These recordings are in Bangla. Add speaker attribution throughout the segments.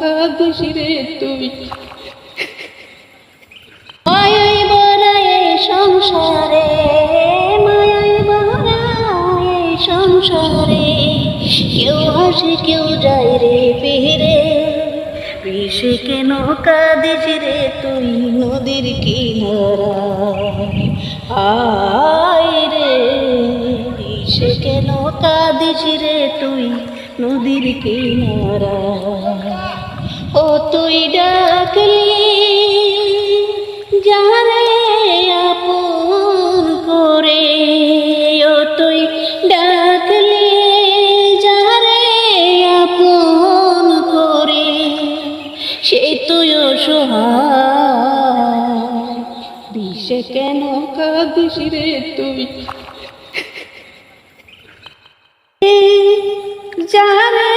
Speaker 1: কাঁদিস রে তুই
Speaker 2: মায়াই বরায়ে সংসারে মায়াই বরায়ে সংসারে, কেউ আসে, কেউ যায় রে পেরে বিষে কেন কাঁদিস রে তুই, নদীর কিনারা আয় রে, বিষে কেন কাঁদিস রে তুই, নদীর কিনারা তুই ডাকলি, যারে আপন করে ও তুই ডাকলি, যারে আপন করে সে তুই অসহায়।
Speaker 1: কেন কাঁদিস রে তুই? যারে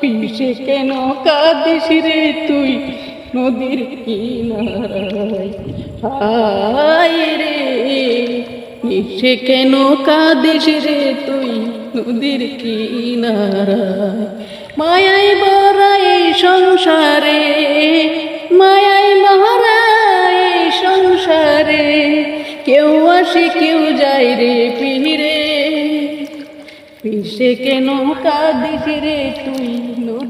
Speaker 1: বিষে কেন কাঁদিস রে তুই? নদীর কিনারায় রে। বিষে কেন কাঁদিস রে তুই? নদীর কিনারায় মায়াই বড়াই সংসারে মায়াই মহারায় সংসারে। কেউ আসে, কেউ যায় রে পিরে পিসে কেন কাঁদিস রে তুই?